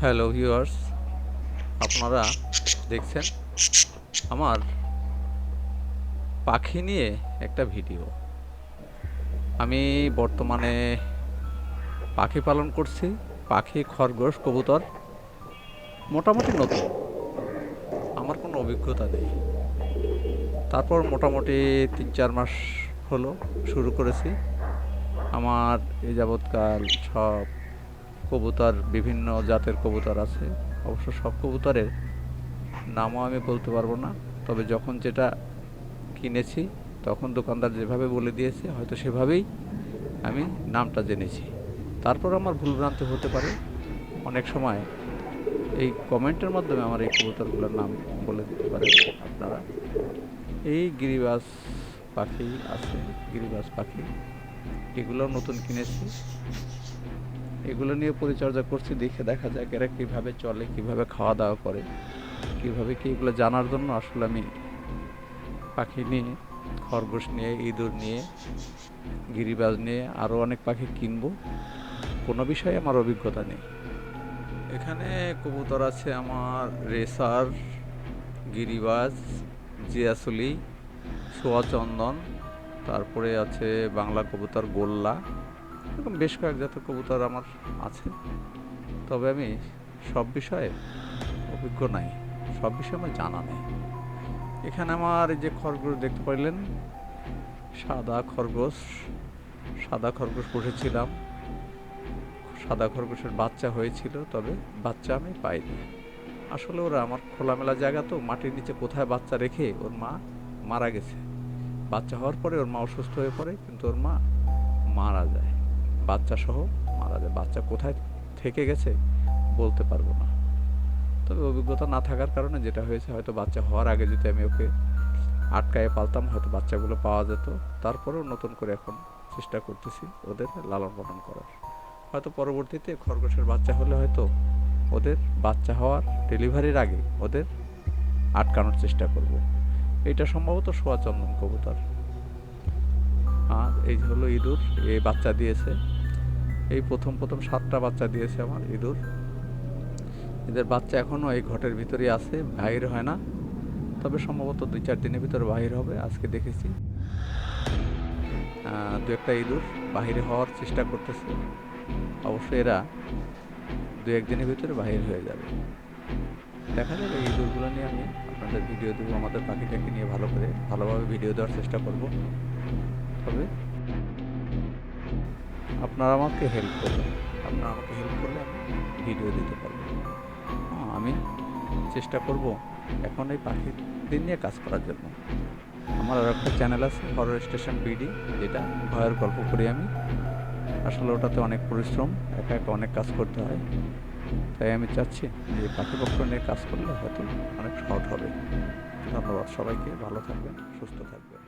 Hello viewers, আপনারা দেখছেন আমার পাখি নিয়ে একটা ভিডিও। আমি বর্তমানে পাখি পালন করছি, পাখি, খরগোশ, কবুতর, মোটামুটি নতুন। আমার কোনো অভিজ্ঞতা নেই। তারপর মোটামুটি তিন চার মাস হলো, শুরু করেছি। আমার এই যাবৎকাল সব কবুতর, বিভিন্ন জাতের কবুতর আছে। অবশ্য সব কবুতরের নামও আমি বলতে পারব না, তবে যখন যেটা কিনেছি, তখন দোকানদার যেভাবে বলে দিয়েছে, হয়তো সেভাবেই আমি নামটা জেনেছি। তারপর আমার ভুলভ্রান্তি হতে পারে। অনেক সময় এই কমেন্টের মাধ্যমে আমার এই কবুতরগুলোর নাম বলে দিতে পারেন আপনারা। এই গিরিবাস পাখি আছে, গিরিবাস পাখি। এগুলো নতুন কিনেছি। এগুলো নিয়ে পরিচর্যা করছি, দেখে দেখা যাক এরা কীভাবে চলে, কীভাবে খাওয়া দাওয়া করে, কীভাবে কি এগুলো জানার জন্য আসলে আমি পাখি নিয়ে, খরগোশ নিয়ে, ইঁদুর নিয়ে, গিরিবাজ নিয়ে আরও অনেক পাখি কিনবো। কোনো বিষয়ে আমার অভিজ্ঞতা নেই। এখানে কবুতর আছে আমার রেসার, গিরিবাজ, জিয়াসুলি, সোয়াচন্দন, তারপরে আছে বাংলা কবুতর গোল্লা। এরকম বেশ কয়েক জাতের কবুতর আমার আছে। তবে আমি সব বিষয়ে অভিজ্ঞ নাই। সব বিষয়ে আমার জানা নেই। এখানে আমার এই যে খরগোশ দেখতে পাইলেন, সাদা খরগোশ সাদা খরগোশ পুষেছিলাম সাদা খরগোশের বাচ্চা হয়েছিল, তবে বাচ্চা আমি পাইনি। আসলে ওরা আমার খোলামেলা জায়গা তো, মাটির নিচে কোথায় বাচ্চা রেখে ওর মা মারা গেছে। বাচ্চা হওয়ার পরে ওর মা অসুস্থ হয়ে পড়ে, কিন্তু ওর মা মারা যায়। বাচ্চা সহ মারা যায়। বাচ্চা কোথায় থেকে গেছে বলতে পারব না। তবে অভিজ্ঞতা না থাকার কারণে যেটা হয়েছে, হয়তো বাচ্চা হওয়ার আগে যদি আমি ওকে আটকায়ে পালতাম, হয়তো বাচ্চাগুলো পাওয়া যেত। তারপরেও নতুন করে এখন চেষ্টা করতেছি ওদের লালন পালন করার। হয়তো পরবর্তীতে খরগোশের বাচ্চা হলে হয়তো ওদের বাচ্চা হওয়ার ডেলিভারির আগে ওদের আটকানোর চেষ্টা করব। এটা সম্ভবত সোয়া চন্দন কবুতর। আর এই হলো ইঁদুর এই বাচ্চা দিয়েছে। এই প্রথম প্রথম সাতটা বাচ্চা দিয়েছে আমার ইঁদুর। এদের বাচ্চা এখনও এই ঘটের ভিতরেই আছে, বাহির হয় না। তবে সম্ভবত দুই চার দিনের ভিতরে বাহির হবে, আজকে দেখেছি। দু একটা ইঁদুর বাহির হওয়ার চেষ্টা করতেছে। অবশ্য এরা দু একদিনের ভিতরে বাহির হয়ে যাবে। দেখা যাবে এই ইঁদুরগুলো নিয়ে আমি আপনাদের ভিডিও দেবো, আমাদের পাখিটাকে নিয়ে ভালো করে, ভালোভাবে ভিডিও দেওয়ার চেষ্টা করব। তবে আপনারা আমাকে হেল্প করবেন আপনারা আমাকে হেল্প করলে আমি ভিডিও দিতে পারব। হ্যাঁ, আমি চেষ্টা করব এখন এই পাখিদের নিয়ে কাজ করার জন্য। আমার আর একটা চ্যানেল আছে হরর স্টেশন বিডি যেটা ভয়ের গল্প করি আমি। আসলে ওটাতে অনেক পরিশ্রম একা একা অনেক কাজ করতে হয়। তাই আমি চাচ্ছি যে পাখিপক্ষ নিয়ে কাজ করলে হয়তো অনেক সহজ হবে। ধন্যবাদ সবাইকে ভালো থাকবেন সুস্থ থাকবেন।